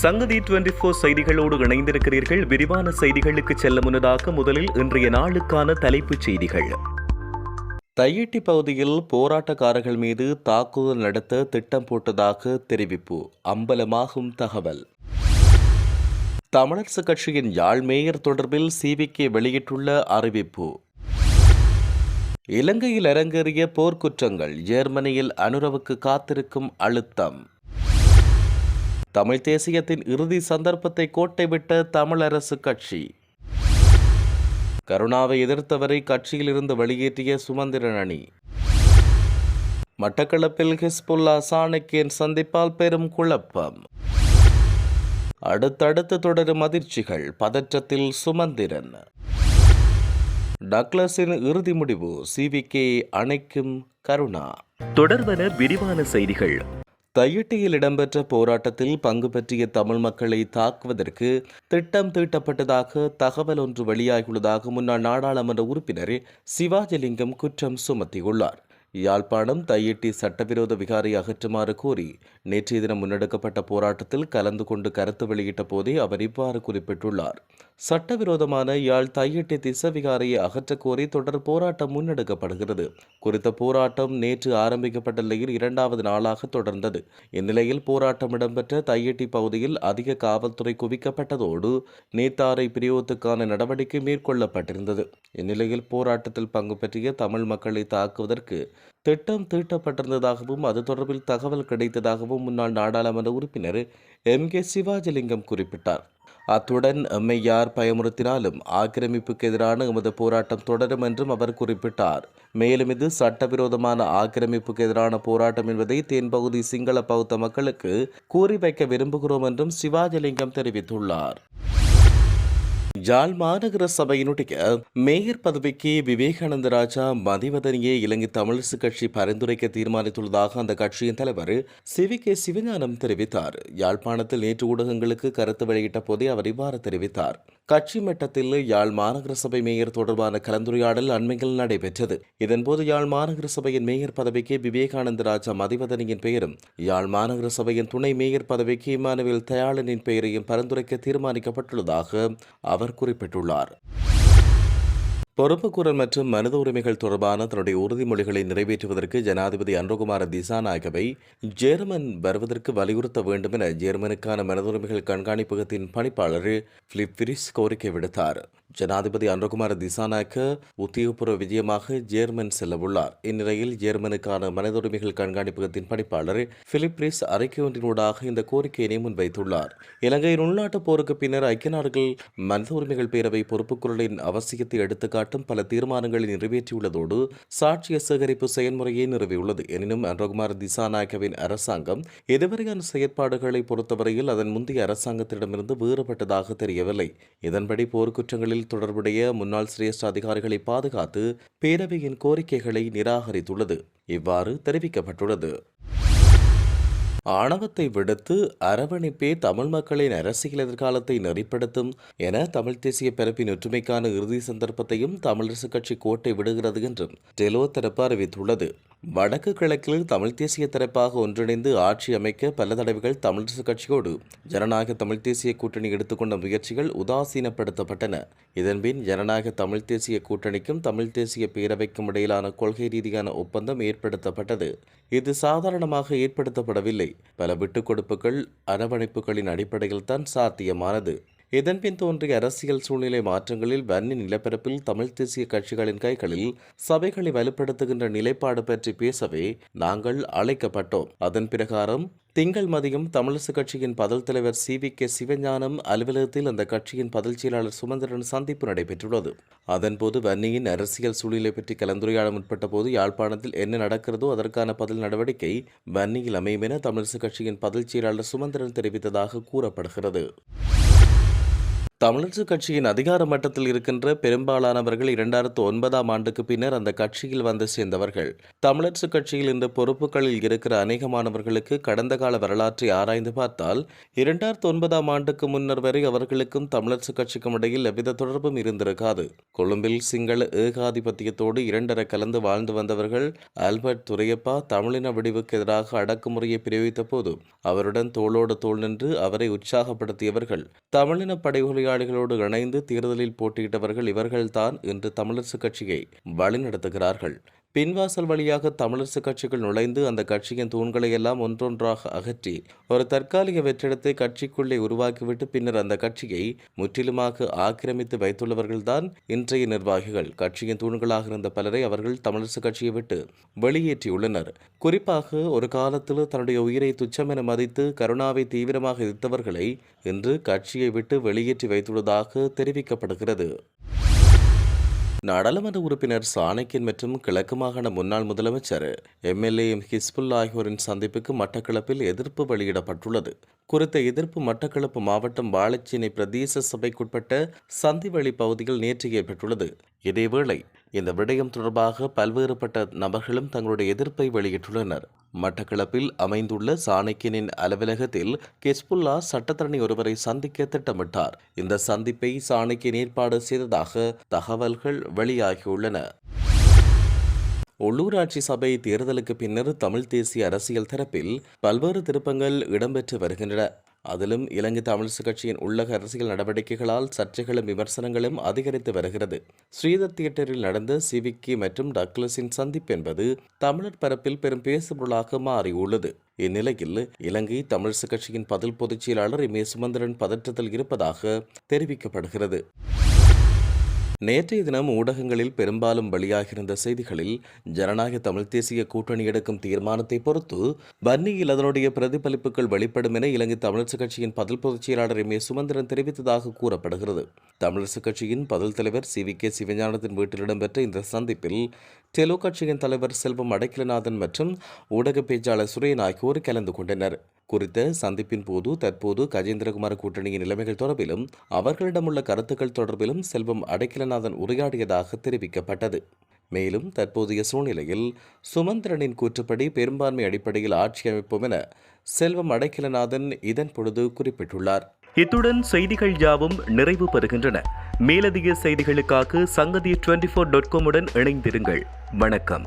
சங்கதி twenty four செய்திகளோடு இணைந்திருக்கிறீர்கள். விரிவான செய்திகளுக்கு செல்ல முன்னதாக முதலில் இன்றைய நாளுக்கான தலைப்புச் செய்திகள். தையிட்டி பகுதியில் போராட்டக்காரர்கள் மீது தாக்குதல் நடத்த திட்டம் போட்டதாக தெரிவிப்பு. அம்பலமாகும் தகவல். தமிழரசு கட்சியின் யாழ் மேயர் தொடர்பில் சிவிகே வெளியிட்டுள்ள அறிவிப்பு. இலங்கையில் அரங்கேறிய போர்க்குற்றங்கள் ஜெர்மனியில் அனுரவுக்கு காத்திருக்கும் அழுத்தம். தமிழ் தேசியத்தின் இறுதி சந்தர்ப்பத்தை கோட்டை விட்ட தமிழரசு கட்சி. கருணாவை எதிர்த்தவரை கட்சியில் இருந்து வெளியேற்றிய சுமந்திரன் அணி. மட்டக்களப்பில் ஹிஸ்புல்லா சாணக்கியன் சந்திப்பால் பெரும் குழப்பம். அடுத்தடுத்து தொடரும் அதிர்ச்சிகள் பதற்றத்தில் சுமந்திரன். டக்ளஸின் இறுதி முடிவு சிவிகே அணைக்கும் கருணா. தொடர்வன விரிவான செய்திகள். தையிட்டியில் இடம்பெற்ற போராட்டத்தில் பங்கு பற்றிய தமிழ் மக்களை தாக்குவதற்கு திட்டம் தீட்டப்பட்டதாக தகவல் ஒன்று வெளியாகியுள்ளதாக முன்னாள் நாடாளுமன்ற உறுப்பினர் சிவாஜிலிங்கம் குற்றம் சுமத்தியுள்ளார். யாழ்ப்பாணம் தையிட்டி சட்டவிரோத விகாரை அகற்றுமாறு கோரி நேற்றைய தினம் முன்னெடுக்கப்பட்ட போராட்டத்தில் கலந்து கொண்டு கருத்து வெளியிட்ட போதே அவர் இவ்வாறு குறிப்பிட்டுள்ளார். சட்டவிரோதமான யாழ் தையிட்டி திசவிகாரையை அகற்றக்கோரி தொடர் போராட்டம் முன்னெடுக்கப்படுகிறது. குறித்த போராட்டம் நேற்று ஆரம்பிக்கப்பட்ட நிலையில் இரண்டாவது நாளாக தொடர்ந்தது. இந்நிலையில் போராட்டம் இடம்பெற்ற தையிட்டி பகுதியில் அதிக காவல்துறை குவிக்கப்பட்டதோடு நேத்தாரை பிரியோத்துக்கான நடவடிக்கை மேற்கொள்ளப்பட்டிருந்தது. இந்நிலையில் போராட்டத்தில் பங்கு பெற்றிய தமிழ் மக்களை தாக்குவதற்கு திட்டம் தீட்டப்பட்டிருந்ததாகவும் அது தொடர்பில் தகவல் கிடைத்ததாகவும் முன்னாள் நாடாளுமன்ற உறுப்பினர் எம் கே சிவாஜிலிங்கம் குறிப்பிட்டார். அத்துடன் எம்மை யார் பயமுறுத்தினாலும் ஆக்கிரமிப்புக்கு எதிரான எமது போராட்டம் தொடரும் என்றும் அவர் குறிப்பிட்டார். மேலும் இது சட்டவிரோதமான ஆக்கிரமிப்புக்கு எதிரான போராட்டம் என்பதை தென்பகுதி சிங்கள பௌத்த மக்களுக்கு கூறி வைக்க விரும்புகிறோம் என்றும் சிவாஜிலிங்கம் தெரிவித்துள்ளார். யாழ் மாநகர சபையினுடைய மேயர் பதவிக்கு விவேகானந்த ராஜா மதிவதனியை இலங்கை தமிழரசு கட்சி பரிந்துரைக்க தீர்மானித்துள்ளதாக அந்த கட்சியின் தலைவர் சிவி கே சிவஞானம் தெரிவித்தார். யாழ்ப்பாணத்தில் நேற்று ஊடகங்களுக்கு கருத்து வெளியிட்ட போதே அவர் இவ்வாறு தெரிவித்தார். கட்சி மட்டத்தில் யாழ் மாநகர சபை மேயர் தொடர்பான கலந்துரையாடல் அண்மையில் நடைபெற்றது. இதன்போது யாழ் மாநகர சபையின் மேயர் பதவிக்கு விவேகானந்த ராஜா மதிவதனியின் பெயரும் யாழ் மாநகர சபையின் துணை மேயர் பதவிக்கு இமானுவேல் தயாளனின் பெயரையும் பரிந்துரைக்க தீர்மானிக்கப்பட்டுள்ளதாக அவர் குறிப்பிட்டுள்ளார். பொறுப்புக்கூறல் மற்றும் மனித உரிமைகள் தொடர்பான தன்னுடைய உறுதிமொழிகளை நிறைவேற்றுவதற்கு ஜனாதிபதி அன்றகுமார திசாநாயகவை ஜேர்மன் வருவதற்கு வலியுறுத்த வேண்டும் என ஜேர்மனுக்கான மனித உரிமைகள் கண்காணிப்பகத்தின் பணிப்பாளர் பிலிப் பிரிஸ் கோரிக்கை விடுத்தார். ஜனாதிபதி அன்ரகுமார திசாநாயக்க உத்தியோகபூர்வ விஜயமாக ஜேர்மன் செல்லவுள்ளார். இந்நிலையில் ஜேர்மனுக்கான மனித உரிமைகள் கண்காணிப்பகத்தின் பணிப்பாளர் பிலிப் பிரிஸ் அறிக்கை ஒன்றினூடாக இந்த கோரிக்கையினை முன்வைத்துள்ளார். இலங்கையின் உள்நாட்டு போருக்கு பின்னர் ஐக்கிய நாடுகள் மனித உரிமைகள் பேரவை பொறுப்புக்குரலின் அவசியத்தை எடுத்துக்காட்டும் பல தீர்மானங்களை நிறைவேற்றியுள்ளதோடு சாட்சிய சேகரிப்பு செயல்முறையை நிறுவியுள்ளது எனினும் அன்ரகுமார் திசாநாயக்கவின் அரசாங்கம் இதுவரையான செயற்பாடுகளை பொறுத்தவரையில் அதன் முந்தைய அரசாங்கத்திடமிருந்து வேறுபட்டதாக தெரியவில்லை. இதன்படி போர்க்குற்றங்களில் தொடர்புடைய முன்னாள் சிரேஷ்ட அதிகாரிகளை பாதுகாத்து பேரவையின் கோரிக்கைகளை நிராகரித்துள்ளது. இவ்வாறு தெரிவிக்கப்பட்டுள்ளது. ஆணவத்தை விடுத்து அரவணைப்பே தமிழ் மக்களின் அரசியல் எதிர்காலத்தை நெறிப்படுத்தும் என தமிழ் தேசிய பிறப்பின் ஒற்றுமைக்கான இறுதி சந்தர்ப்பத்தையும் தமிழரசு கட்சி கோட்டை விடுகிறது என்றும் டெலோ தரப்பு அறிவித்துள்ளது. வடக்கு கிழக்கில் தமிழ் தேசிய தரப்பாக ஒன்றிணைந்து ஆட்சி அமைக்க பல தடவைகள் தமிழரசு கட்சியோடு ஜனநாயக தமிழ் தேசிய கூட்டணி எடுத்துக்கொண்ட முயற்சிகள் உதாசீனப்படுத்தப்பட்டன. இதன்பின் ஜனநாயக தமிழ் தேசிய கூட்டணிக்கும் தமிழ் தேசிய பேரவைக்கும் இடையிலான கொள்கை ரீதியான ஒப்பந்தம் ஏற்படுத்தப்பட்டது. இது சாதாரணமாக ஏற்படுத்தப்படவில்லை. பல விட்டுக் கொடுப்புகள் அரவணைப்புகளின் அடிப்படையில் தான் சாத்தியமானது. இதன்பின் தோன்றிய அரசியல் சூழ்நிலை மாற்றங்களில் வன்னி நிலப்பரப்பில் தமிழ் தேசிய கட்சிகளின் கைகளில் சபைகளை வலுப்படுத்துகின்ற நிலைப்பாடு பற்றி பேசவே நாங்கள் அழைக்கப்பட்டோம். அதன் பிரகாரம் திங்கள் மதியம் தமிழரசுக் கட்சியின் பதில் தலைவர் சி வி கே சிவஞானம் அலுவலகத்தில் அந்த கட்சியின் பதில் செயலாளர் சுமந்திரன் சந்திப்பு நடைபெற்றுள்ளது. அதன்போது வன்னியின் அரசியல் சூழ்நிலை பற்றி கலந்துரையாட முற்பட்ட போது யாழ்ப்பாணத்தில் என்ன நடக்கிறதோ அதற்கான பதில் நடவடிக்கை வன்னியில் அமையும் என தமிழரசு கட்சியின் பதில் செயலாளர் சுமந்திரன் தெரிவித்ததாக கூறப்படுகிறது. தமிழரசு கட்சியின் அதிகார மட்டத்தில் இருக்கின்ற பெரும்பாலானவர்கள் இரண்டாயிரத்து ஒன்பதாம் ஆண்டுக்கு பின்னர் அந்த கட்சியில் வந்து சேர்ந்தவர்கள். தமிழரசு கட்சியில் இந்த பொறுப்புகளில் இருக்கிற அநேகமானவர்களுக்கு கடந்த கால வரலாற்றை ஆராய்ந்து பார்த்தால் இரண்டாயிரத்து ஒன்பதாம் ஆண்டுக்கு முன்னர் வரை அவர்களுக்கும் தமிழரசு கட்சிக்கும் இடையில் எவ்வித தொடர்பும் இருந்திருக்காது. கொழும்பில் சிங்கள ஏகாதிபத்தியத்தோடு இரண்டரை கலந்து வாழ்ந்து வந்தவர்கள் ஆல்பர்ட் துரையப்பா தமிழின விடிவுக்கு எதிராக அடக்குமுறையை பிரயோகித்த போது அவருடன் தோளோடு தோள் நின்று அவரை உற்சாகப்படுத்தியவர்கள். தமிழின படைகொலையாளிகளோடு இணைந்து தேர்தலில் போட்டியிட்டவர்கள் இவர்கள்தான் இன்று தமிழரசுக் கட்சியை வழிநடத்துகிறார்கள். பின்வாசல் வழியாக தமிழரசு கட்சிகள் நுழைந்து அந்த கட்சியின் தூண்களை எல்லாம் ஒன்றொன்றாக அகற்றி ஒரு தற்காலிக வெற்றிடத்தை கட்சிக்குள்ளே உருவாக்கிவிட்டு பின்னர் அந்த கட்சியை முற்றிலுமாக ஆக்கிரமித்து வைத்துள்ளவர்கள்தான் இன்றைய நிர்வாகிகள். கட்சியின் தூண்களாக இருந்த பலரை அவர்கள் தமிழரசு கட்சியை விட்டு வெளியேற்றியுள்ளனர். குறிப்பாக ஒரு காலத்தில் தன்னுடைய உயிரை துச்சமென மதித்து கருணாவை தீவிரமாக எதிர்த்தவர்களை இன்று கட்சியை விட்டு வெளியேற்றி வைத்துள்ளதாக தெரிவிக்கப்படுகிறது. நாடாளுமன்ற உறுப்பினர் சாணக்கியன் மற்றும் கிழக்கு மாகாண முன்னாள் முதலமைச்சர் எம்எல்ஏ எம் ஹிஸ்புல் ஆகியோரின் சந்திப்புக்கு மட்டக்களப்பில் எதிர்ப்பு வெளியிடப்பட்டுள்ளது. குறித்த எதிர்ப்பு மட்டக்களப்பு மாவட்டம் வாழைச்சேனை பிரதேச சபைக்குட்பட்ட சந்திவழி பகுதியில் நேற்று ஏற்பட்டுள்ளது இதேவேளை இந்த விடயம் தொடர்பாக பல்வேறுபட்ட நபர்களும் தங்களுடைய எதிர்ப்பை வெளியிட்டுள்ளனர். மட்டக்களப்பில் அமைந்துள்ள சாணக்கியனின் அலுவலகத்தில் கெஸ்புல்லா சட்டத்தரணி ஒருவரை சந்திக்க திட்டமிட்டார். இந்த சந்திப்பை சாணக்கியன் ஏற்பாடு செய்ததாக தகவல்கள் வெளியாகியுள்ளன. உள்ளூராட்சி சபை தேர்தலுக்கு பின்னர் தமிழ் தேசிய அரசியல் தரப்பில் பல்வேறு திருப்பங்கள் இடம்பெற்று வருகின்றன. அதிலும் இலங்கை தமிழிசு கட்சியின் உள்ளக அரசியல் நடவடிக்கைகளால் சர்ச்சைகளும் விமர்சனங்களும் அதிகரித்து வருகிறது. ஸ்ரீதர் தியேட்டரில் நடந்த சிவிக்கி மற்றும் டக்ளஸின் சந்திப்பு என்பது தமிழர் பரப்பில் பெரும் பேசுபொருளாக மாறியுள்ளது. இந்நிலையில் இலங்கை தமிழிசு கட்சியின் பதில் பொதுச் செயலாளர் இமே சுமந்திரன் பதற்றத்தில் இருப்பதாக தெரிவிக்கப்படுகிறது. நேற்றைய தினம் ஊடகங்களில் பெரும்பாலும் வெளியாகியிருந்த செய்திகளில் ஜனநாயக தமிழ் தேசிய கூட்டணி எடுக்கும் தீர்மானத்தை பொறுத்து வன்னியில் அதனுடைய பிரதிபலிப்புகள் வெளிப்படும் என இலங்கை தமிழரசு கட்சியின் பதில் பொதுச் செயலாளர் எம் ஏ சுமந்திரன் தெரிவித்ததாக கூறப்படுகிறது. தமிழரசு கட்சியின் பதில் தலைவர் சி வி கே சிவஞானத்தின் வீட்டில் இடம்பெற்ற இந்த சந்திப்பில் டெலோ கட்சியின் தலைவர் செல்வம் அடைக்கலநாதன் மற்றும் ஊடக பேச்சாளர் சுரேன் ஆகியோர் கலந்து கொண்டனர். குறித்த சந்திப்பின் போது தற்போது கஜேந்திரகுமார் கூட்டணியின் நிலைமைகள் தொடர்பிலும் அவர்களிடமுள்ள கருத்துக்கள் தொடர்பிலும் செல்வம் அடைக்கலநாதன் உரையாடியதாக தெரிவிக்கப்பட்டது. மேலும் தற்போதைய சூழ்நிலையில் சுமந்திரனின் கூற்றுப்படி பெரும்பான்மை அடிப்படையில் ஆட்சி அமைப்போம் என செல்வம் அடைக்கலநாதன் இதன் பொழுது குறிப்பிட்டுள்ளார். இத்துடன் செய்திகள் யாவும் நிறைவு பெறுகின்றன. மேலதிக செய்திகளுக்காக சங்கதி டுவெண்டி ஃபோர் டாட் காமுடன் இணைந்திருங்கள். வணக்கம்.